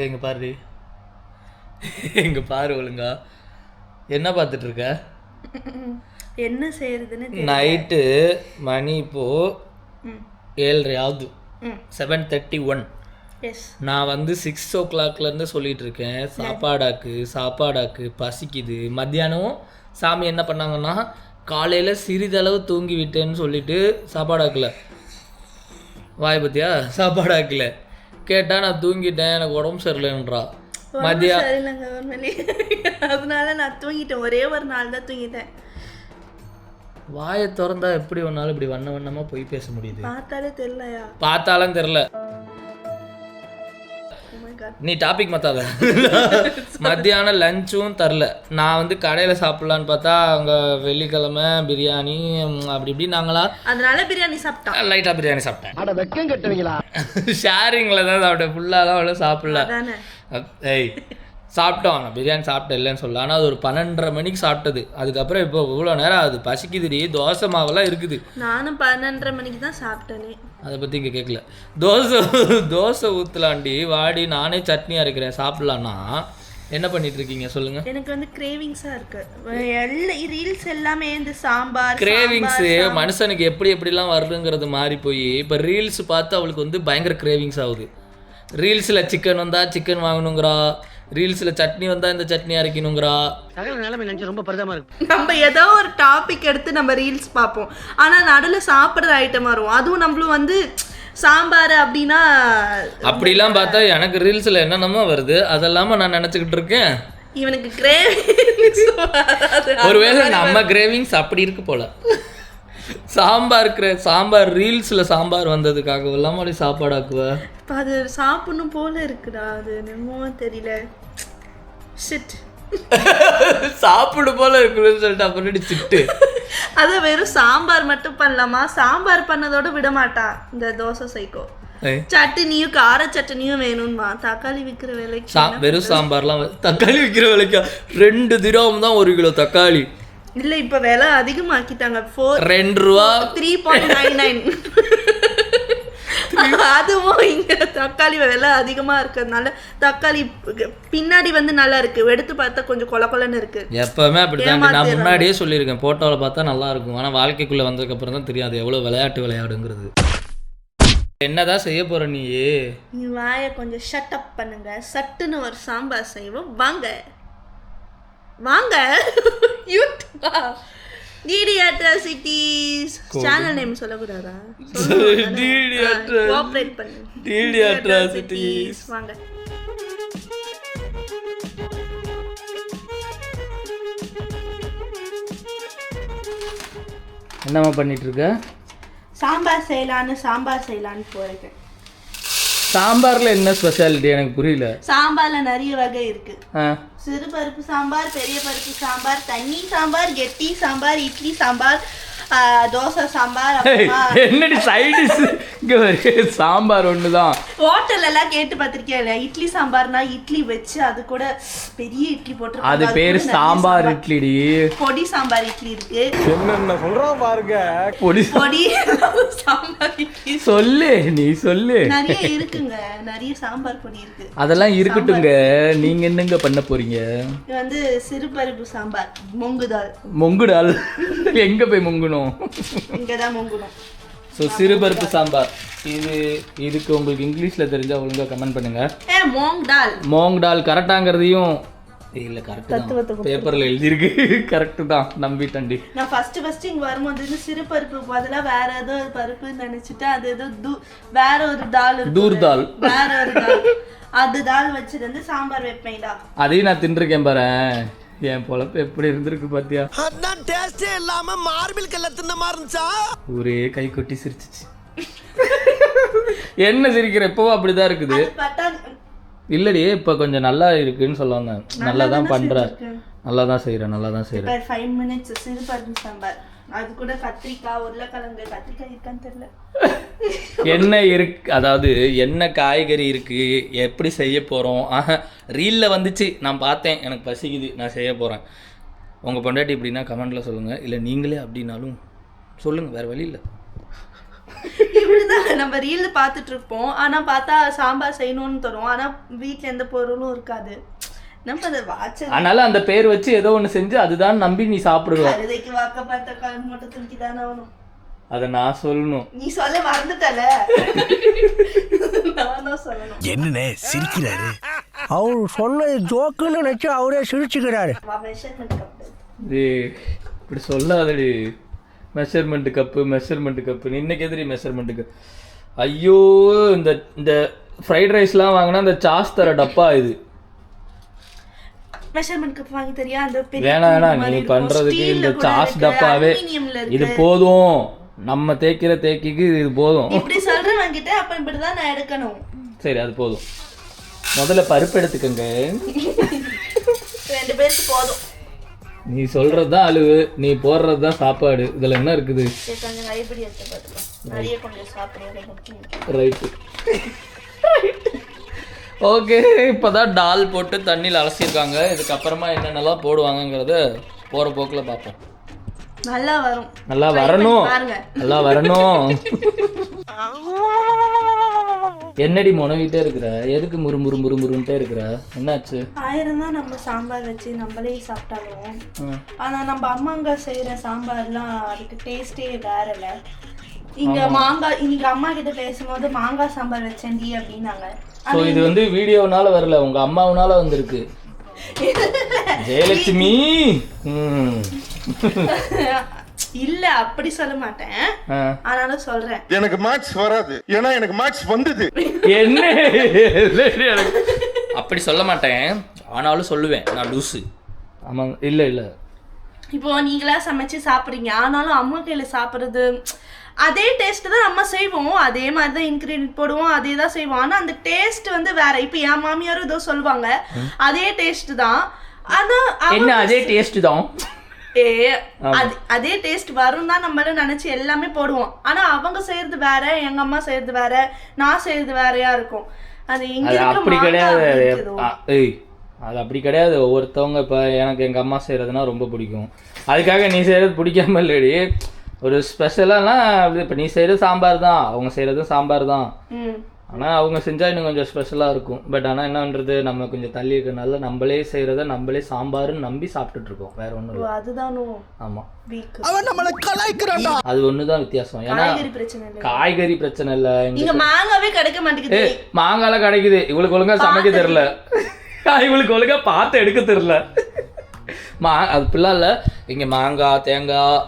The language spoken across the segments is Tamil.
இங்க பாரு இங்க பாரு ஒழுங்கா. என்ன பார்த்துட்டு இருக்க என்ன செய்யறதுன்னு. நைட்டு மணி இப்போ ஏழரை ஆகுது ம். செவன் தேர்ட்டி ஒன் எஸ் நான் வந்து சிக்ஸ் ஓ கிளாக்லேருந்து சொல்லிட்டு இருக்கேன் சாப்பாடாக்கு சாப்பாடாக்கு பசிக்குது. மத்தியானம் சாமி என்ன பண்ணாங்கன்னா காலையில் சிறிதளவு தூங்கி விட்டேன்னு சொல்லிட்டு சாப்பாடாக்கல. வாய் பத்தியா சாப்பாடாக்கல. கேட்டால் நான் தூங்கிட்டேன் எனக்கு உடம்பு சரியில்லைன்றா. மதியா சரியில்லைங்க உண்மையிலே அதனால நான் தூங்கிட்டேன். ஒரே ஒரு நாள் தான் தூங்கிட்டேன். வாயை திறந்தா எப்படி ஒன்றாலும் இப்படி வண்ண வண்ணமாக போய் பேச முடியுது. பார்த்தாலே தெரியலையா? பார்த்தாலும் God. நீ டாபிக் மாத்தாத. மத்தியானம் லஞ்சும் தரல. நான் வந்து கடையில் சாப்பிட்லான்னு பார்த்தா அங்கே வெள்ளிக்கிழமை பிரியாணி அப்படி இப்படி நாங்களா அதனால பிரியாணி சாப்பிட்டான் லைட்டாக பிரியாணி சாப்பிட்டேன். அட வெக்கம் கட்டுவீங்களா? ஷேரிங்கில் தான் சாப்பிட்டேன். ஃபுல்லாலாம் அவ்வளோ சாப்பிடல. ஏய் சாப்பிட்டோம் நான் பிரியாணி சாப்பிட்டேன் இல்லைன்னு சொல்ல ஆனால் அது ஒரு பன்னெண்டரை மணிக்கு சாப்பிட்டது. அதுக்கப்புறம் இப்போ இவ்வளோ நேரம் ஆகுது. பசிக்குதுடி தோசை மாவெல்லாம் இருக்குது. நானும் பன்னெண்டரை மணிக்கு தான் சாப்பிட்டேனே. அதை பற்றி இங்கே கேட்கல. தோசை தோசை ஊற்றலாண்டி வாடி நானே சட்னி அரைக்கிறேன். சாப்பிட்லான்னா என்ன பண்ணிட்டு இருக்கீங்க? சொல்லுங்க. எனக்கு வந்து கிரேவிங்ஸா இருக்கு. எல்லா ரீல்ஸ் எல்லாமே இந்த சாம்பார் கிரேவிங்ஸு மனுஷனுக்கு எப்படி எப்படிலாம் வருதுங்கிறது மாறி போய் இப்போ ரீல்ஸ் பார்த்து அவளுக்கு வந்து பயங்கர கிரேவிங்ஸ் ஆகுது. ரீல்ஸில் சிக்கன் வந்தால் சிக்கன் வாங்கணுங்கிறா. ரீல்ஸில் சட்னி வந்தால் இந்த சட்னி அரைக்கணுங்கிறா. சகல நிலைமை நினைச்சு ரொம்ப பரிதமா இருக்கு. நம்ம ஏதோ ஒரு டாபிக் எடுத்து நம்ம ரீல்ஸ் பார்ப்போம். ஆனா நடுவில் சாப்பிட்ற ஐட்டம் வரும் அதுவும் நம்மளும் வந்து சாம்பார் அப்படின்னா அப்படிலாம் பார்த்தா எனக்கு ரீல்ஸில் என்னென்னமோ வருது. அதெல்லாம நான் நினச்சிக்கிட்டு இருக்கேன். இவனுக்கு கிரேவிங்ஸ் ஒருவேளை நம்ம கிரேவிங்ஸ் அப்படி இருக்கு போல. சாம்பார் கிரே சாம்பார் ரீல்ஸில் சாம்பார் வந்ததுக்காக இல்லாமல் அப்படி சாப்பாடு ஆக்குவ இப்போ அது சாப்பிடணும் போல இருக்குடா. அது என்னமோ தெரியல. ஷிட் சாப்பிடு போல இருக்குன்னு சொல்லிட்டு அப்புறம் சிட்டு அதை வெறும் சாம்பார் மட்டும் பண்ணலாமா? சாம்பார் பண்ணதோட விட மாட்டா இந்த தோசை சைக்கோ. சட்னியும் கார சட்னியும் வேணும்மா. தக்காளி விற்கிற விலைக்கு வெறும் சாம்பார்லாம் தக்காளி விற்கிற விலைக்கா? ரெண்டு திரவம் தான் ஒரு கிலோ தக்காளி. இல்ல இப்ப விலை அதிகமாக்கிட்டாங்க. ஃபோர் ரெண்டு ரூபா. த்ரீ பாயிண்ட் நைன் நைன் அதுவும் இங்க தக்காளி விலை அதிகமா இருக்கிறதுனால தக்காளி பின்னாடி வந்து நல்லா இருக்கு. எடுத்து பார்த்தா கொஞ்சம் கொல கொலன்னு இருக்கு. எப்பவுமே அப்படிதான் நான் முன்னாடியே சொல்லியிருக்கேன். போட்டோவில் பார்த்தா நல்லா இருக்கும். ஆனால் வாழ்க்கைக்குள்ளே வந்ததுக்கு அப்புறம் தான் தெரியும் அது எவ்வளோ விளையாட்டு விளையாடுங்கிறது. என்னதான் செய்ய போற நீ நீ வாயை கொஞ்சம் ஷட் அப் பண்ணுங்க. சட்டுன்னு ஒரு சாம்பார் செய்வோம். வாங்க. வாங்க. யூடியூபா டிடி அட்ராசிட்டிஸ் சேனல் நேம் சொல்லக்கூடாதா? Atrocities. கோஆப்ரேட் பண்ணு. DD Atrocities. வாங்க. என்னம்மா பண்ணிட்டு இருக்க சாம்பார் செய்யலான்னு சாம்பார் செய்யலான்னு போயிருக்கேன். சாம்பார்ல என்ன ஸ்பெஷாலிட்டி எனக்கு புரியல. சாம்பார்ல நிறைய வகை இருக்கு. ஆ. சிறு பருப்பு சாம்பார் பெரிய பருப்பு சாம்பார் தண்ணி சாம்பார் கெட்டி சாம்பார் இட்லி சாம்பார் தோசை சாம்பார் என்னடி சைடிஸ் இங்க வரு சாம்பார் ஒன்று தான் ஹோட்டல் எல்லாம் கேட்டு பார்த்திருக்கியா இல்லையா இட்லி சாம்பார்னா இட்லி வச்சு அது கூட பெரிய இட்லி போட்டு அது பேர் சாம்பார் இட்லிடி. பொடி சாம்பார் இட்லி இருக்கு. என்னென்ன சொல்றான் பாருங்க. பொடி பொடி சாம்பார் இட்லி. சொல்லு நீ சொல்லு. நிறைய இருக்குங்க. நிறைய சாம்பார் பொடி இருக்கு. அதெல்லாம் இருக்கட்டுங்க நீங்க என்னங்க பண்ண போறீங்க? இது வந்து சிறுபருப்பு சாம்பார் மொங்கு தால் மொங்குடால் எங்க போய் முங்கணும்? இங்கதான் மொங்குணும் ஸோ சிறுபருப்பு சாம்பார். இது இதுக்கு உங்களுக்கு இங்கிலீஷ்ல தெரிஞ்சா ஒழுங்கா கமெண்ட் பண்ணுங்க. ஏ மோங் டால். மோங் டால் கரெக்டாங்கிறதையும் இல்ல கரெக்ட் பேப்பர்ல எழுதியிருக்கு. கரெக்ட் தான். நம்பிட்டண்டி நான் ஃபர்ஸ்ட் ஃபர்ஸ்ட் இங்க வரும்போது வந்து சிறு பருப்பு பதிலா வேற ஏதோ ஒரு பருப்பு நினைச்சிட்டு அது ஏதோ வேற ஒரு தால் தூர் தால் வேற ஒரு தால் அது தால் வச்சுட்டு வந்து சாம்பார் வைப்பேன்டா அதையும் நான் தின்றுருக்கேன் பாரு என் பொழப்பு எப்படி இருந்திருக்கு பாத்தியா? அதான் டேஸ்டே இல்லாம மார்பிள் கல்ல தின்ன மாதிரி இருந்துச்சா? ஒரே கை கொட்டி சிரிச்சிச்சு. என்ன சிரிக்கிற? எப்பவும் அப்படிதான் இருக்குது. இல்லடி இப்ப கொஞ்சம் நல்லா இருக்குன்னு சொல்ல வந்தேன் நல்லா தான் பண்ற. நல்லா தான் செய்யறேன் நல்லா தான் செய்யறேன் அது கூட கத்திரிக்காய் உருளைக்கிழங்கு. கத்திரிக்காய் இருக்கான்னு தெரியல. என்ன இருக்கு? அதாவது என்ன காய்கறி இருக்கு? எப்படி செய்ய போறோம்? ஆஹா ரீல்ல வந்துச்சு. நான் பார்த்தேன். எனக்கு பசிக்குது. நான் செய்ய போறேன். உங்க பொண்டாட்டி இப்படின்னா கமெண்ட்ல சொல்லுங்க. இல்ல நீங்களே அப்படின்னாலும் சொல்லுங்க. வேற வழி இல்லை. இப்படிதான் நம்ம ரீல் பார்த்துட்டு இருப்போம். ஆனா பார்த்தா சாம்பார் செய்யணும்னு தரும் ஆனா வீட்ல எந்த பொருளும் இருக்காது. அதனால அந்த பேர் வச்சு ஏதோ ஒன்று செஞ்சு அதுதான் நம்பி நீ சாப்பிடுவ. கழுதைக்கு வாக்க பார்த்த கால் மட்டும் தூக்கி தானே ஆகணும். அதை நான் சொல்லணும். நீ சொல்ல மறந்துட்டல. நான் தான் சொல்லணும். என்னண்ணே சிரிக்கிறாரு. அவர் சொன்னது ஜோக்குன்னு நினச்சி அவரே சிரிச்சுக்கிறாரு. இப்படி சொல்லாதடி. மெஷர்மெண்ட் கப்பு மெஷர்மெண்ட் கப்பு இன்னைக்கு எதிரி மெஷர்மெண்ட் கப் ஐயோ இந்த இந்த ஃப்ரைட் ரைஸ்லாம் வாங்கினா இந்த சாஸ் தர டப்பா இது. மெஷர்மெண்ட் கப் வாங்கி தெரியா? அந்த வேணாம் மாதிரி நீ. பண்றதுக்கு இந்த சாஸ் டப்பாவே இது. போதும். நம்ம தேய்க்கிற தேய்க்கிக்கு இது போதும். இப்படி சொல்றேன் வாங்கிட்டு அப்ப இப்படிதான் நான் எடுக்கணும். சரி அது போதும். முதல்ல பருப்பு எடுத்துக்கங்க. ரெண்டு பேருக்கு போதும். நீ சொல்றது தான் அழுவு. நீ போடுறது தான் சாப்பாடு. இதில் என்ன இருக்குது? ரைட்டு ஓகே இப்போதான் டால் போட்டு தண்ணியில் அலசியிருக்காங்க. இதுக்கப்புறமா என்னென்னலாம் போடுவாங்கங்கிறத போகிற போக்கில் பார்ப்போம். நல்லா வரும். நல்லா வரணும். நல்லா வரணும். என்னடி முனவிட்டே இருக்கிற? எதுக்கு முறு முறு முறு முருன்ட்டே இருக்கிற? என்னாச்சு? ஆயிரம் தான் நம்ம சாம்பார் வச்சு நம்மளே சாப்பிட்டாலும். ம். ஆனா நம்ம அம்மாங்க செய்யற சாம்பார்லாம் அதுக்கு டேஸ்டே வேறல இங்க மாங்காய் இன்னைக்கு அம்மா கிட்ட பேசும்போது மாங்காய் சாம்பார் வச்சேன்டி அப்படின்னாங்க. ஸோ இது வந்து வீடியோனால வரல உங்க அம்மாவுனால வந்திருக்கு. ஜெயலட்சுமி! இல்ல அப்படி சொல்ல மாட்டேன். ஆனாலும் சொல்றேன். எனக்கு மேக்ஸ் வராது. ஏன்னா எனக்கு மேக்ஸ் வந்தது. என்ன? அப்படி சொல்ல மாட்டேன். ஆனாலும் சொல்லுவேன். நான் லூசு. ஆமாங்க. இல்லை இல்லை. இப்போ நீங்களா சமைச்சு சாப்பிடுறீங்க. ஆனாலும் அம்மா கையில சாப்பிடுறது அதே டேஸ்ட் தான் நம்ம செய்வோம். அதே மாதிரி தான் இன்க்ரீடியன்ட் போடுவோம். அதே தான் செய்வோம். ஆனா அந்த டேஸ்ட் வந்து வேற. இப்போ என் மாமியாரும் ஏதோ சொல்லுவாங்க. அதே டேஸ்ட் தான். ஆனா அவங்க- என்ன அதே டேஸ்ட் தான்? ஏ அது அதே டேஸ்ட் வரும் தான் நம்மளும் நினைச்சு எல்லாமே போடுவோம். ஆனா அவங்க செய்யறது வேற எங்க அம்மா செய்யறது வேற நான் செய்யறது வேறயா இருக்கும். அது இங்க அப்படி கிடையாது. அது அப்படி கிடையாது. ஒவ்வொருத்தவங்க இப்போ எனக்கு எங்கள் அம்மா செய்கிறதுனா ரொம்ப பிடிக்கும். அதுக்காக நீ செய்கிறது பிடிக்காம இல்லடி. ஒரு ஸ்பெஷலானா அப்படி இப்போ நீ செய்கிறது சாம்பார் தான் அவங்க செய்கிறதும் சாம்பார் தான் ம். ஆனால் அவங்க செஞ்சால் இன்னும் கொஞ்சம் ஸ்பெஷலாக இருக்கும். பட் ஆனால் என்னன்றது நம்ம கொஞ்சம் தள்ளி இருக்கனால நம்மளே செய்கிறத நம்மளே சாம்பார்னு நம்பி சாப்பிட்டுட்டு இருக்கோம் வேற ஒன்றும் இல்லை. அதுதானோ ஆமாம் வீக். அவன் நம்மளை கலாய்க்கிறான்டா. அது ஒன்று தான் வித்தியாசம். ஏன்னா காய்கறி பிரச்சனை இல்லை. காய்கறி பிரச்சனை இல்லை. இங்க மாங்காவே கிடைக்க மாட்டேங்குது. மாங்காலாம் கிடைக்குது. இவளுக்கு ஒழுங்கா சமைக்க தெரியல இவளுக்கு ஒழுங்கா பார்த்து எடுக்க தெரியல மா அது பிள்ளை இல்லை. இங்கே மாங்காய் தேங்காய்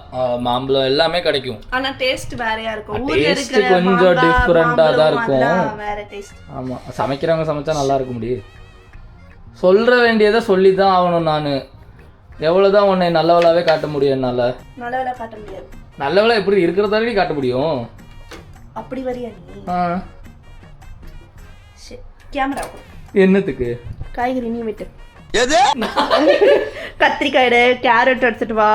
மாம்பழம் எல்லாமே கிடைக்கும். ஆனா டேஸ்ட் வேறயா இருக்கும். இருக்கிற கொஞ்சம் ஆ தான் இருக்கும். டேஸ்ட் ஆமாம் சமைக்கிறவங்க சமைச்சா நல்லா இருக்க முடியும். சொல்ற வேண்டியதை சொல்லி தான் ஆகணும் நான். எவ்வளோதான் உன்னை நல்லவளாவே காட்ட முடியும் என்னால்? நல்ல வேலை காட்ட முடியாது. நல்லவளா எப்படி இருக்கிறதாலே காட்ட முடியும்? அப்படி வரியா நீ? ஆ. கேமரா என்னத்துக்கு? காய்கறி நீ விட்டு. எது? கத்திரிக்காய் எடு கேரட் எடுத்துட்டு வா.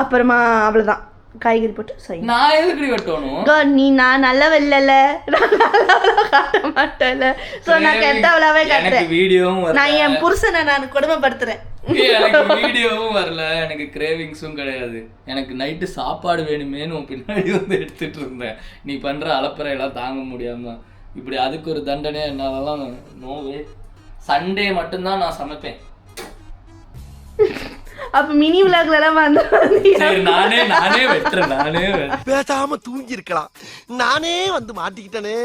அப்புறமா அவ்வளவுதான். காய்கறி போட்டு செய் நான் எதுக்கு வெட்டணும்? நீ நான் நல்லவ இல்லைல்ல நான் நல்லவளா காட்ட மாட்டேன்ல ஸோ நான் கெட்டவளாவே எனக்கு காட்டுறேன் வீடியோவும் வரல. நான் என் புருஷனை நான் கொடுமைப்படுத்துறேன். எனக்கு வீடியோவும் வரல. எனக்கு கிரேவிங்ஸும் கிடையாது. எனக்கு நைட்டு சாப்பாடு வேணுமேன்னு உன் பின்னாடி வந்து எடுத்துட்டு இருந்தேன். நீ பண்ற அலப்பறை எல்லாம் தாங்க முடியாம. இப்படி அதுக்கு ஒரு தண்டனை என்னாலலாம் நோவே சண்டே மட்டும்தான் நான் சமைப்பேன். அப்ப மினி விளாக்ல எல்லாம் வந்து நானே நானே வெட்டுறேன் நானே. பேசாம தூங்கி இருக்கலாம் நானே வந்து மாட்டிக்கிட்டனே.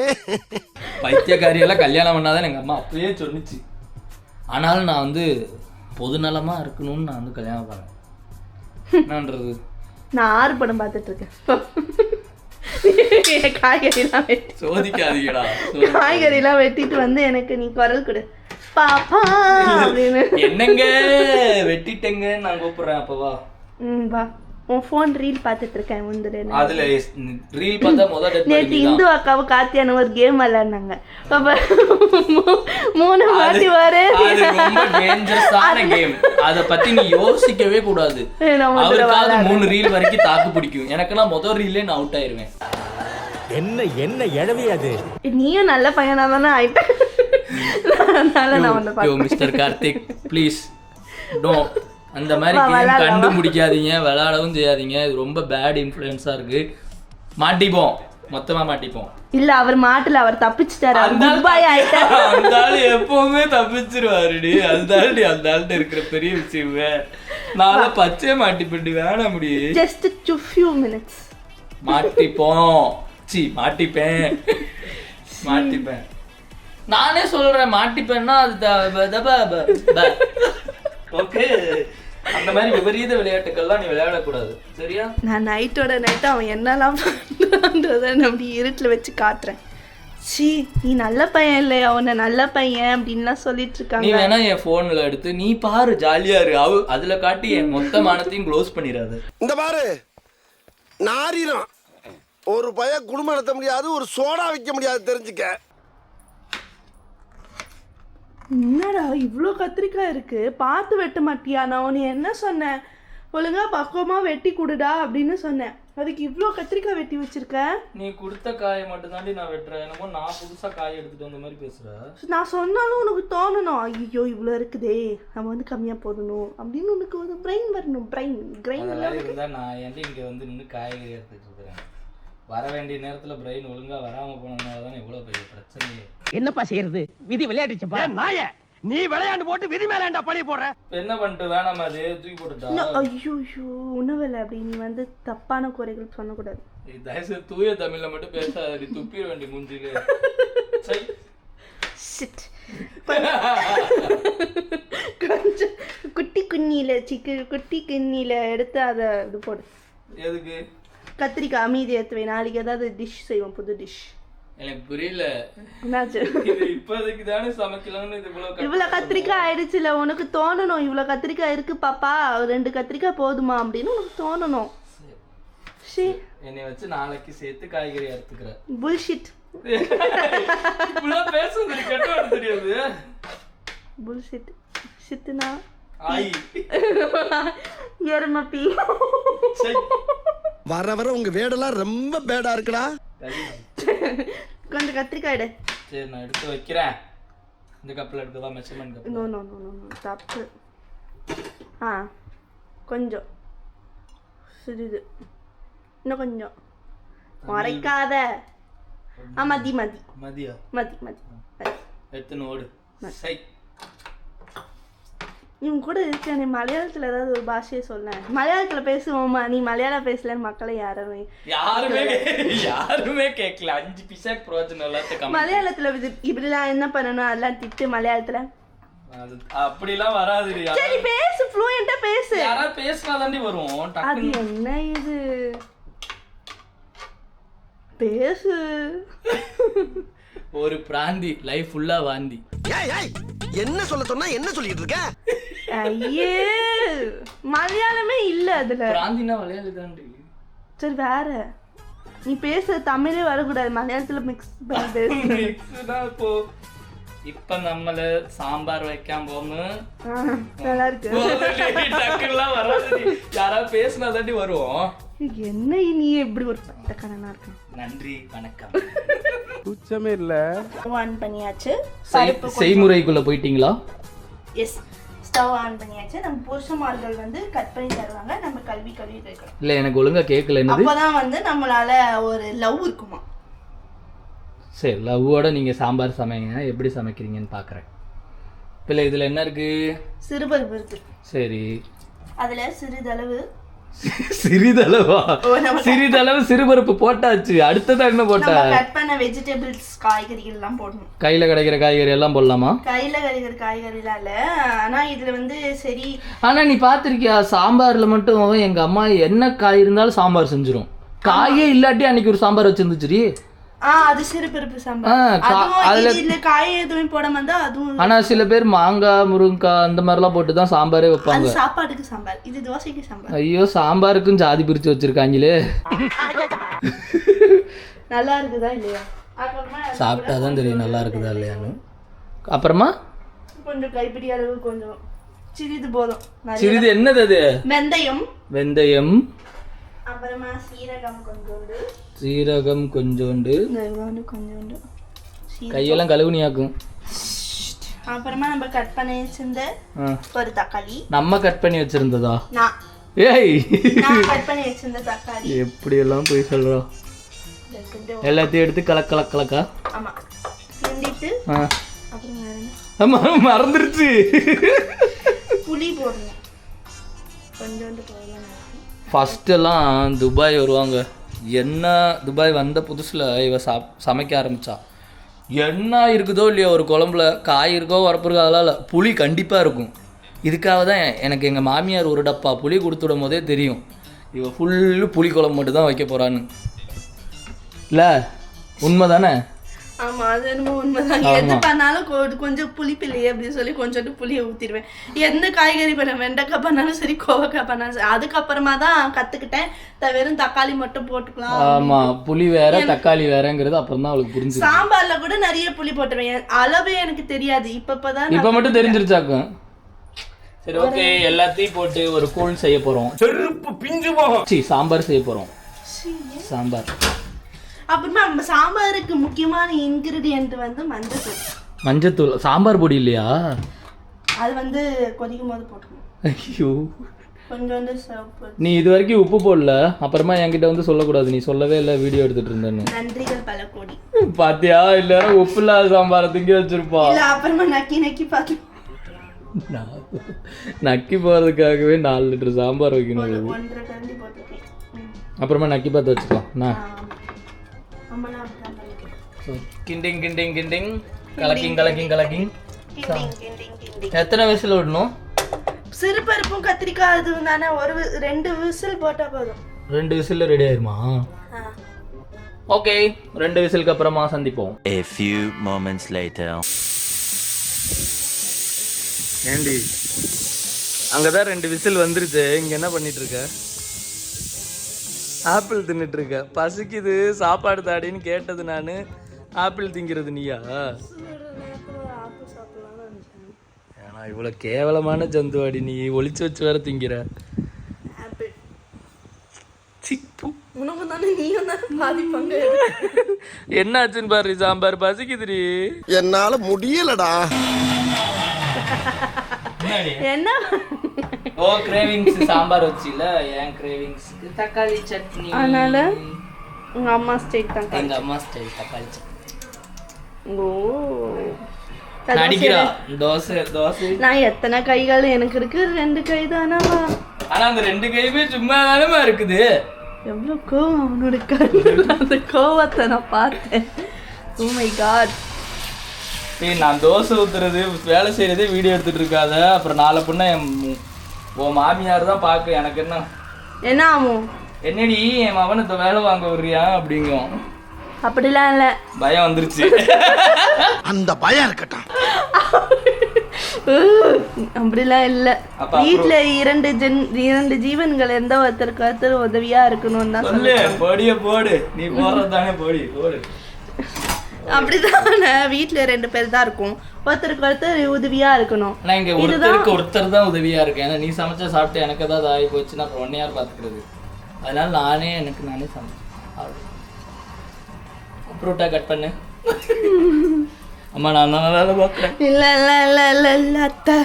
பைத்தியக்காரியெல்லாம் கல்யாணம் பண்ணாதான் எங்க அம்மா அப்பயே சொன்னிச்சு. ஆனாலும் நான் வந்து பொதுநலமா இருக்கணும்னு நான் வந்து கல்யாணம் பண்ணேன் என்னன்றது? நான் ஆறு படம் பார்த்துட்டு இருக்கேன் காய்கறிலாம் வெட்டி காய்கறிலாம் வெட்டிட்டு வந்து எனக்கு நீ குரல் கொடு. பாப்பா அப்படின்னு. என்னங்க? வெட்டிட்டேங்க. நான் கூப்பிடுறேன் அப்பவா ம் வா. உன் ஃபோன் ரீல் பார்த்துட்டு இருக்கேன் முந்திர அதுல ரீல் பார்த்தா body நேற்று. இந்து அக்காவும் காத்தியான ஒரு கேம் விளையாடினாங்க. அப்ப மூணு வாட்டி வரு அது ரொம்ப டேஞ்சரஸான கேம் அத பத்தி நீ யோசிக்கவே கூடாது. அவருக்காவது மூணு ரீல் வரைக்கும் தாக்கு பிடிக்கும். எனக்கெல்லாம் முதல் ரீல்லே நான் அவுட் ஆயிருவேன். என்ன என்ன எழவி அது? நீயும் நல்ல பையனா தானே ஆயிட்ட. அதனால நான் உன்னை யோ பார்த்தேன் மிஸ்டர் கார்த்திக் ப்ளீஸ் நோ அந்த மாதிரி கேம் விளையாடலாம், கண்டு வா. முடிக்காதீங்க விளையாடவும் செய்யாதீங்க. இது ரொம்ப பேட் இன்ஃப்ளூயன்ஸா இருக்கு. மாட்டிப்போம். மொத்தமா மாட்டிப்போம். இல்ல அவர் மாட்டல அவர் தப்பிச்சிட்டாரு. அந்த ஆள் எப்பவுமே தப்பிச்சிருவாருடி. அந்த ஆள்டி அந்த ஆள்கிட்ட இருக்கிற பெரிய விஷயம் நான் பச்சை மாட்டிப்பண்டி வேணாம் முடி ஜஸ்ட் டு ஃபியூ மினிட்ஸ் மாட்டிப்போம். சி மாட்டிப்பேன். மாட்டிப்பேன். நானே சொல்றேன் மாட்டிப்பேன்னா அது ஓகே. அந்த மாதிரி விபரீத விளையாட்டுக்கள்லாம் நீ விளையாடக்கூடாது. சரியா? நான் நைட்டோட நைட்டு அவன் என்னெல்லாம் பண்ணுறான்றத நான் அப்படி இருட்டில் வச்சு காட்டுறேன். சி நீ நல்ல பையன் இல்லை அவனை நல்ல பையன் அப்படின்லாம் சொல்லிட்டு நீ இருக்காங்க வேணா என் போன்ல எடுத்து நீ பாரு ஜாலியா இரு. அவ அதுல காட்டி என் மொத்த மானத்தையும் க்ளோஸ் பண்ணிடாத. இந்த பாரு. நாரினம் ஒரு பய குடும்பம் நடத்த முடியாது ஒரு சோடா வைக்க முடியாது தெரிஞ்சுக்க. என்னடா இவ்வளோ கத்திரிக்காய் இருக்கு? பார்த்து வெட்ட மாட்டியா நான் உன்னை என்ன சொன்னேன்? ஒழுங்கா பக்குவமாக வெட்டி கொடுடா அப்படின்னு சொன்னேன். அதுக்கு இவ்வளோ கத்திரிக்காய் வெட்டி வச்சிருக்க? நீ கொடுத்த காயை மட்டும் தாண்டி நான் வெட்டுறேன். என்னமோ நான் புதுசா காய் எடுத்துட்டு வந்த மாதிரி பேசுற. நான் சொன்னாலும் உனக்கு தோணணும். ஐயோ இவ்வளோ இருக்குதே. நம்ம வந்து கம்மியாக போடணும் அப்படின்னு உனக்கு ஒரு பிரெயின் வரணும். பிரெயின் இருந்தா நான் ஏன்டி இங்க வந்து நின்று காய்கறி எடுத்துட்டு இருக்கிறேன்? வர வேண்டிய நேரத்துல பிரெயின் ஒழுங்கா வராம போனதுனால தானே இவ்வளவு பெரிய பிரச்சனையே. என்னப்பா செய்யறது? விதி விளையாடுச்சுப்பா நாய நீ விளையாண்டு போட்டு விதி மேலேண்டா பழி போடுற? இப்ப என்ன பண்ணிட்டு வேணாமா அது தூக்கி போட்டுட்டா? ஐயோ ஐயோ உணவில் அப்படி நீ வந்து தப்பான குறைகள் சொல்லக்கூடாது. நீ தயவுசெய்து தூய தமிழ்ல மட்டும் பேசாத நீ துப்பிட வேண்டிய மூஞ்சில. கொஞ்சம் குட்டி குன்னியில சிக்கு குட்டி கிண்ணியில எடுத்து அதை இது போடு. எதுக்கு? கத்திரிக்காய் அமைதி ஏற்றுவை நாளைக்கு ஏதாவது டிஷ் செய்வோம் புது டிஷ் எனக்கு புரியல. இப்போதைக்கு தானே சமைக்கலாம்னு இவ்வளவு இவ்வளோ கத்திரிக்காய் ஆயிடுச்சுல உனக்கு தோணணும். இவ்வளோ கத்திரிக்காய் இருக்கு பாப்பா. ரெண்டு கத்திரிக்காய் போதுமா அப்படின்னு உனக்கு தோணணும். என்னை வச்சு நாளைக்கு சேர்த்து காய்கறி அறுத்துக்கிற புல்ஷிட் இப்படிலாம் பேசுறது கெட்ட வார்த்தை தெரியாது. புல்ஷிட் ஷிட்டுனா ஆய். எருமப்பி சை. வர வர உங்க வேடெல்லாம் ரொம்ப பேடா இருக்குடா. கொஞ்சம் கத்திரிக்காய் எடு. சரி நான் எடுத்து வைக்கிறேன். இந்த கப்பில் எடுக்கதான் measurement cup no no no no no தப்பு ஆ கொஞ்சம். சிறிது. இன்னும் கொஞ்சம். மறைக்காத ஆ மதி மதி. மதியா? மதி மதி. மதி எடுத்துன்னு ஓடு. சை இவங்க கூட இருக்க நீ மலையாளத்தில் ஏதாவது ஒரு பாஷையை சொல்ல மலையாளத்தில் பேசுவோமா? நீ மலையாளம் பேசலன்னு மக்களை யாருமே யாருமே யாருமே கேட்கல அஞ்சு பிசாக் பிரோஜனம் எல்லாத்தையும் கம்மி மலையாளத்தில் இது இப்படிலாம் என்ன பண்ணணும்? அதெல்லாம் திட்டு மலையாளத்தில். அது அப்படிலாம் வராது சரி பேசு ஃப்ளூயண்ட்டாக பேசு. யாராவது பேசினா தாண்டி வரும் அது என்ன இது? பேசு. ஒரு பிராந்தி லைஃப் ஃபுல்லா வாந்தி. ஏய் ஏய் என்ன சொல்ல சொன்னா என்ன சொல்லிட்டு இருக்க? ஐயே மலையாளமே இல்ல அதுல. பிராந்தினா தாண்டி சரி வேற. நீ பேசுற தமிழே வரக்கூடாது. மலையாளத்துல மிக்ஸ் பண்ணி பேசு. மிக்ஸ்னா இப்போ இப்ப நம்மள சாம்பார் வைக்காம போகும் ஆ, நல்லா இருக்கு. டக்குலாம் வராது யாராவது பேசினா தாண்டி வரும் என்ன நீ எப்படி ஒரு பட்டக்கணனா இருக்க? நன்றி வணக்கம். ஆன் பண்ணியாச்சு. செய்- செய்முறைக்குள்ள போயிட்டீங்களா? எஸ் ஸ்டவ் ஆன் பண்ணியாச்சு. நம்ம புருஷமார்கள் வந்து கட் பண்ணி தருவாங்க. நம்ம கல்வி கல்வி கேட்கணும். இல்ல எனக்கு ஒழுங்கா கேட்கல. என்னது? அப்பதான் வந்து நம்மளால ஒரு லவ் இருக்குமா? சரி லவ்வோட நீங்க சாம்பார் சமைங்க. எப்படி சமைக்கிறீங்கன்னு பாக்குறேன். இல்லை இதுல என்ன இருக்கு? சிறுபருப்பு இருக்கு. சரி. அதுல சிறிதளவு சிறிதளவா? சிறிதளவு சிறுபருப்பு போட்டாச்சு. அடுத்ததா என்ன போட்ட? கட் பண்ண வெஜிடபிள்ஸ் காய்கறிகள் எல்லாம் போடணும். கையில கிடைக்கிற காய்கறி எல்லாம் போடலாமா? கையில கறிக்கிற காய்கறிலாம் இல்ல. ஆனா இதுல வந்து சரி. ஆனா நீ பாத்திருக்கியா சாம்பார்ல மட்டும் எங்க அம்மா என்ன காய் இருந்தாலும் சாம்பார் செஞ்சிரும். காயே இல்லாட்டி அன்னைக்கு ஒரு சாம்பார் வச்சிருந்துச்சுடி. அது சிறுபருப்பு ஆ, சாம்பார் காய் எதுவுமே போடாம இருந்தா அதுவும் ஆனா சில பேர் மாங்காய் முருங்கைக்காய் அந்த மாதிரிலாம் போட்டு தான் சாம்பாரே வைப்பாங்க. அது சாப்பாட்டுக்கு சாம்பார். இது தோசைக்கு சாம்பார். ஐயோ சாம்பாருக்கும் ஜாதி பிரிச்சு வச்சிருக்காங்களே. நல்லா இருக்குதா இல்லையா? அப்புறமா அது சாப்பிட்டா தான் தெரியும் நல்லா இருக்குதா இல்லையான்னு. அப்புறமா? கொஞ்சம் கைப்பிடி அளவு கொஞ்சம். சிறிது போதும். சிறிது என்னது அது? வெந்தயம். வெந்தயம். அப்புறமா சீரகம் கொஞ்சோண்டு. சீரகம் கொஞ்சோண்டு. கொஞ்சோண்டு. கையெல்லாம் கழுவுனியாக்கும். அப்புறமா நம்ம கட் பண்ணி வச்சிருந்த. ஒரு தக்காளி. நம்ம கட் பண்ணி வச்சிருந்ததா? நான் ஏய். நான் கட் பண்ணி வச்சிருந்த தக்காளி. எப்படியெல்லாம் போய் சொல்றோம் கொஞ்சம் எல்லாத்தையும் எடுத்து கலக் கலக் கலக்கா? ஆமா. கிண்டிட்டு வேற என்ன? ஆமா மறந்துருச்சு. புளி போடணும். கொஞ்சோண்டு போடலாம். ஃபஸ்ட்டெல்லாம் துபாய் வருவாங்க. என்ன துபாய் வந்த புதுசில் இவ சாப் சமைக்க ஆரம்பிச்சா? என்ன இருக்குதோ இல்லையோ ஒரு குழம்புல காய் இருக்கோ உரப்பு இருக்கோ அதெல்லாம் இல்லை. புளி கண்டிப்பாக இருக்கும். இதுக்காக தான் எனக்கு எங்கள் மாமியார் ஒரு டப்பா புளி கொடுத்து விடும் போதே தெரியும். இவ ஃபுல்லு புளி குழம்பு மட்டும் தான் வைக்க போகிறான்னு இல்லை உண்மை தானே ஆமா அது என்னமோ உண்மைதான். எது பண்ணாலும் கொஞ்சம் புளிப்பில்லையே அப்படின்னு சொல்லி கொஞ்சோண்டு புளியை ஊத்திடுவேன். எந்த காய்கறி பண்ண வெண்டைக்காய் பண்ணாலும் சரி கோவக்காய் பண்ணாலும் சரி அதுக்கப்புறமா தான் கத்துக்கிட்டேன். வெறும் தக்காளி மட்டும் போட்டுக்கலாம் ஆமாம் புளி வேற தக்காளி வேறங்கிறது அப்புறம் தான் அவளுக்கு புரிஞ்சு சாம்பார்ல கூட நிறைய புளி போட்டுருவேன். அளவே எனக்கு தெரியாது. இப்ப இப்பதான் இப்போ மட்டும் தெரிஞ்சிருச்சாக்கும்? சரி ஓகே எல்லாத்தையும் போட்டு ஒரு கூழ் செய்ய போகிறோம் செருப்பு பிஞ்சு போகும். சாம்பார் செய்ய போகிறோம் சாம்பார். அப்புறமா நம்ம சாம்பாருக்கு முக்கியமான இன்கிரிடியன்ட் வந்து மஞ்சள் தூள் மஞ்சத்தூள். சாம்பார் பொடி இல்லையா? அது வந்து கொதிக்கும் போது போட்டுக்கணும். ஐயோ. சிவப்பு நீ இது வரைக்கும் உப்பு போடல. அப்புறமா என்கிட்ட வந்து சொல்லக்கூடாது. நீ சொல்லவே இல்லை வீடியோ எடுத்துட்டு இருந்தேன்னு. நன்றிகள் பல கோடி. பாத்தியா? இல்ல உப்பு இல்லாத சாம்பாரை திங்க வச்சிருப்பா. இல்ல அப்புறமா நக்கி நக்கி பார்த்து நக்கி போறதுக்காகவே நாலு லிட்டர் சாம்பார் வைக்கணும். ஒன்றரை கரண்டி போட்டுருக்கேன். அப்புறமா நக்கி பார்த்து வச்சுக்கலாம். நான் கிண்டிங் கிண்டிங் கிண்டிங். கலக்கிங் கலக்கிங் கலக்கிங். கிண்டிங், கிண்டிங், கிண்டிங். எத்தனை வயசுல விடணும்? சிறுபருப்பும் கத்திரிக்காய் அதுவும் தானே ஒரு ரெண்டு விசில் போட்டா போதும். ரெண்டு விசில் ரெடி ஆயிருமா. ஓகே ரெண்டு விசிலுக்கு அப்புறமா சந்திப்போம். A few moments later. ஏண்டி? அங்கதான் ரெண்டு விசில் வந்துருச்சு. இங்க என்ன பண்ணிட்டு இருக்க? ஆப்பிள் தின்னுட்டு இருக்க பசிக்குது சாப்பாடு தாடின்னு கேட்டது நானு. ஆப்பிள் திங்கிறது நீயா? ஏன்னா இவ்வளவு கேவலமான ஜந்துவாடி நீ. ஒளிச்சு வச்சு வேற திங்கிற. என்ன ஆச்சுன்னு பாரு சாம்பார். பசிக்குதுடி. என்னால முடியலடா. என்ன? ஓ கிரேவிங்ஸ் சாம்பார் வச்சில? ஏன் கிரேவிங்ஸ்க்கு தக்காளி சட்னி. அதனால உங்க அம்மா ஸ்டேட் தான் எங்க அம்மா ஸ்டைல் தக்காளி சட்னி. ஓ. நடிக்கிறா? தோசை தோசை. நான் எத்தனை கைகள் எனக்கு இருக்கு? ரெண்டு கை தானவா ஆனா அந்த ரெண்டு கையுமே சும்மா தானமா இருக்குது. எவ்வளவு கோவம் அவனோட கண்ணுல? அந்த கோவத்தை நான் பார்த்தேன். ஓ மை காட் ஏய் நான் தோசை ஊத்துறது வேலை செய்யறதே வீடியோ எடுத்துட்டு இருக்காத. அப்புறம் நாளை மு- உன் மாமியார் தான் பார்க்க எனக்கு என்ன? என்ன ஆகும் என்னடி என் மவனை இந்த வேலை வாங்க விடுறியா அப்படிங்கும். அப்படிலாம் இல்லை. பயம் வந்துருச்சு. அந்த பயம் இருக்கட்டும். அப்படிலாம் இல்லை? வீட்ல இரண்டு ஜென் இரண்டு ஜீவன்கள் எந்த ஒருத்தருக்கு ஒருத்தர் உதவியா இருக்கணும்னு தான் சொல்லு பொடிய போடு. நீ போடுறது தானே பொடி போடு. அப்படிதானே? வீட்ல ரெண்டு பேர் தான் இருக்கும். ஒருத்தருக்கு ஒருத்தர் உதவியா இருக்கணும். ஆனா இங்க ஒருத்தருக்கு ஒருத்தர் தான் உதவியா இருக்கு. ஏன்னா நீ சமைச்சா சாப்பிட்டு எனக்கு ஏதாவது ஆகி போச்சுன்னா அப்புறம் ஒன்னே யார் பாத்துக்கிறது அதனால நானே எனக்கு நானே சமைச்சேன் ஃப்ரூட்டா கட் பண்ணு. அம்மா நான் நல்லா பார்க்குறேன். இல்ல இல்ல இல்ல இல்ல இல்ல அத்தை.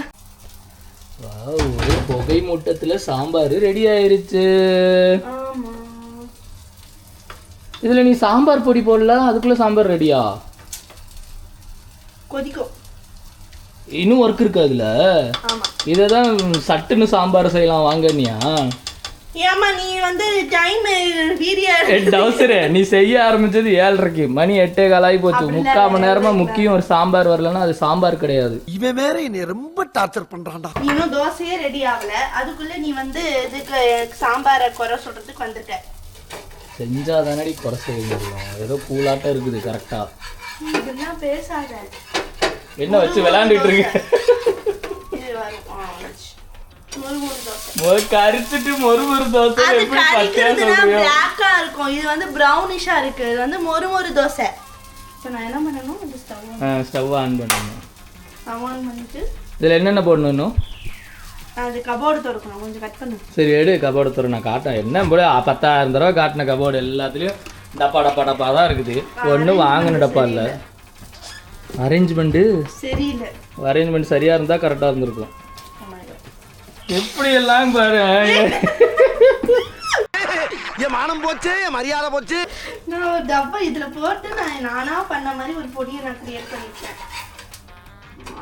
ஒரு புகை மூட்டத்துல சாம்பார் ரெடி ஆயிருச்சு. இதுல நீ சாம்பார் பொடி போடல அதுக்குள்ள சாம்பார் ரெடியா? கொதிக்கும். இன்னும் ஒர்க் இருக்கு அதுல ஆமா. இதை தான் சட்டுன்னு சாம்பார் செய்யலாம் வாங்கனியா ஏமா நீ வந்து டைம் நீ செய்ய ஆரம்பிச்சது ஏழரைக்கு. மணி எட்டே காலாகி போச்சு. முக்கால் மணி நேரமா முக்கியம் ஒரு சாம்பார் வரலன்னா அது சாம்பார் கிடையாது. இவன் வேற என்னை ரொம்ப டார்ச்சர் பண்றான்டா. இன்னும் தோசையே ரெடி ஆகல. அதுக்குள்ள நீ வந்து இதுக்கு சாம்பாரை குறை சொல்றதுக்கு வந்துட்ட செஞ்சா தானடி குறை செய்ய முடியும் ஏதோ கூலாட்டம் இருக்குது கரெக்டா இதெல்லாம் பேசாத. என்ன வச்சு விளையாண்டுட்டு இருக்கு? கரிச்சிட்டு மொறு மொறு தோசை எப்படி பச்சையா பிளாக்கா இருக்கும். இது வந்து ப்ரௌனிஷா இருக்கு. இது வந்து மொறு மொறு தோசை. இப்போ நான் என்ன பண்ணணும்? ஸ்டவ் ஸ்டவ் ஆன் பண்ணுங்க ஸ்டவ் ஆன் பண்ணிட்டு இதுல என்னென்ன போடணும் அது கபோர்டு திறக்கணும். கொஞ்சம் கட் பண்ணு. சரி எடு கபோர்டு தர நான் காட்டேன். என்ன போல பத்தாயிரம் தடவை காட்டின கபோர்டு எல்லாத்துலேயும் டப்பா டப்பா டப்பா தான் இருக்குது. ஒன்றும் வாங்கின டப்பா இல்லை. அரேஞ்ச்மெண்ட்டு சரியில்லை. அரேஞ்ச்மெண்ட் சரியாக இருந்தால் கரெக்டாக இருந்திருக்கும். Oh. எப்படி எல்லாம் பாரு? என் மானம் போச்சு என் மரியாதை போச்சு. நான் ஒரு டப்பா இதுல போட்டு நான் நானா பண்ண மாதிரி ஒரு பொடியை நான் கிரியேட் பண்ணிருக்கேன்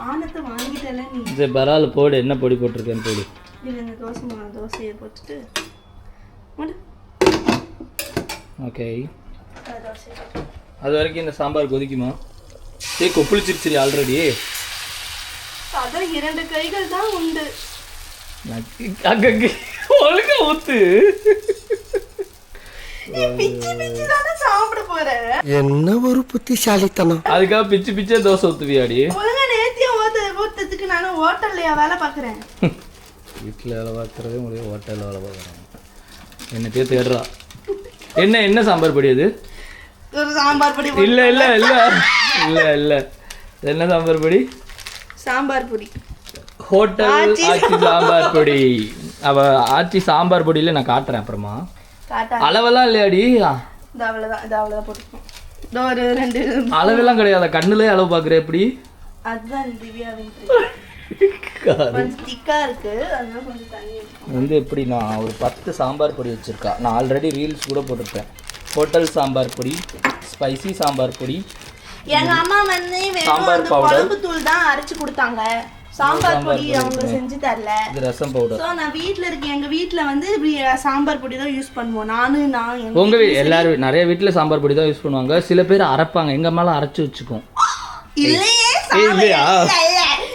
ஆனத்தை வாங்கிட்டல நீ. சரி பரவாயில்ல போடு என்ன பொடி போட்டிருக்கேன்னு போடு. இது இந்த தோசை மா தோசையை போட்டுட்டு. ஓகே. அது வரைக்கும் இந்த சாம்பார் கொதிக்குமா? ஏய் கொப்புளிச்சிருச்சு ஆல்ரெடி அதான் இரண்டு கைகள் தான் உண்டு. அங்கங்க ஒழுங்கா ஊத்து. நீ பிச்சு பிச்சு தானே சாப்பிட போற? என்ன ஒரு புத்திசாலித்தனம். அதுக்காக பிச்சு பிச்சே தோசை ஊத்துவியாடி ஒழுங்கா நேத்தியா ஓத்த ஓத்ததுக்கு நானும் ஹோட்டல்லையா வேலை பார்க்குறேன். வீட்டில் வேலை பார்க்குறதே முடியும் ஹோட்டலில் வேலை பார்க்குறாங்க என்னத்தையே தேடுறா. என்ன என்ன சாம்பார் பொடி அது? ஒரு சாம்பார் பொடி இல்லை இல்லை இல்லை. இல்லை இல்லை. என்ன சாம்பார் பொடி? சாம்பார் பொடி. ஹோட்டல் ஆச்சி சாம்பார். பொடி. அவ ஆச்சி சாம்பார் பொடியில் நான் காட்டுறேன் அப்புறமா. அளவெல்லாம் இல்லையாடி? இது அவ்வளோதான் இது அவ்வளோதான் போட்டுக்கணும். இதோ ஒரு ரெண்டு. அளவெல்லாம் கிடையாது கண்ணுலயே அளவு பார்க்குற எப்படி? அதுதான் திவ்யாவின் இருக்கு. வந்து எப்படி நான் ஒரு பத்து சாம்பார் பொடி வச்சுருக்கா. நான் ஆல்ரெடி ரீல்ஸ் கூட போட்டிருப்பேன். ஹோட்டல் சாம்பார் பொடி ஸ்பைசி சாம்பார் பொடி. எங்க அம்மா வந்து சாம்பார். குழம்பு தூள் தான் அரைச்சு கொடுத்தாங்க. சாம்பார் பொடி அவங்க. செஞ்சு தரல. இது ரசம் பவுடர் ஸோ நான் வீட்டில் இருக்கேன் எங்க வீட்டில் வந்து சாம்பார் பொடி தான் யூஸ் பண்ணுவோம். நானு நான் உங்க எல்லாரும் நிறைய வீட்டில் சாம்பார் பொடி தான் யூஸ் பண்ணுவாங்க. சில பேர் அரைப்பாங்க. எங்க மேலே அரைச்சு வச்சுக்கும். இல்லையே இல்லையா?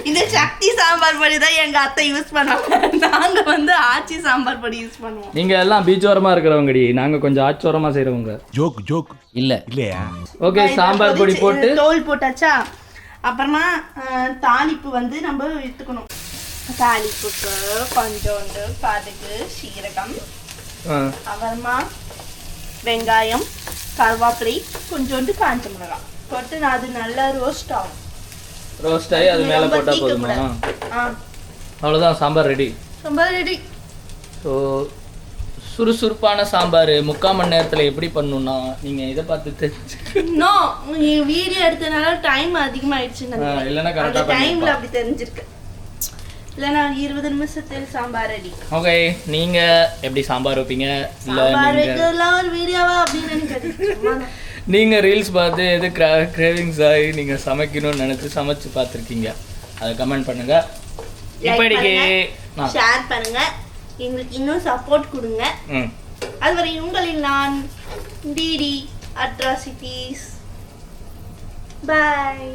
இந்த சக்தி சாம்பார் பொடி தான் எங்க அத்தை யூஸ் பண்ணுவாங்க. நாங்க வந்து ஆச்சி சாம்பார் பொடி யூஸ் பண்ணுவோம். நீங்க எல்லாம் பீச்சோரமா இருக்கிறவங்கடி. நாங்க கொஞ்சம் ஆச்சோரமா செய்றவங்க. Joke joke. இல்ல. இல்லையா? ஓகே சாம்பார் பொடி போட்டு. தோல் போட்டாச்சா? அப்புறமா தாளிப்பு வந்து நம்ம எடுத்துக்கணும் தாளிப்புக்கு கொஞ்சோண்டு கடுகு சீரகம் ஆ, அப்புறமா வெங்காயம் கருவேப்பிலை கொஞ்சோண்டு காஞ்ச மிளகாய். போட்டு நான் அது நல்லா ரோஸ்ட் ஆகும். ரோஸ்ட் ஆகி அது மேல ரொம்ப போட்டா தீக்க போதுமா? அவ்வளவுதான் சாம்பார் ரெடி ரொம்ப ரெடி ஸோ சுறுசுறுப்பான சாம்பார் முக்கால் மணி நேரத்தில் எப்படி பண்ணணும்னா நீங்கள் இதை பார்த்து தெரிஞ்சு இன்னும் நீ வீடியோ எடுத்தனால டைம் அதிகமாயிடுச்சு ஆ, இல்லைன்னா அந்த டைம்ல. அப்படி தெரிஞ்சிருக்கு. இல்லைன்னா இருபது நிமிஷத்தில் சாம்பார் ரெடி ஓகே நீங்கள் எப்படி சாம்பார் வைப்பீங்க? இல்லை சாம்பார் நீங்கள் ஒரு வீடியோவா அப்படின்னு நினைக்கிறேன். நீங்கள் ரீல்ஸ் பார்த்து எது கிரா கிரேவிங்ஸ் ஆகி நீங்கள் சமைக்கணும்னு நினச்சி சமைச்சு பார்த்துருக்கீங்க. அதை கமெண்ட் பண்ணுங்கள் இப்படிக்கு ஷேர் பண்ணுங்க எங்களுக்கு இன்னும் சப்போர்ட் கொடுங்க. அதுவரை உங்களில் நான் டிடி அட்ராசிட்டிஸ் பாய்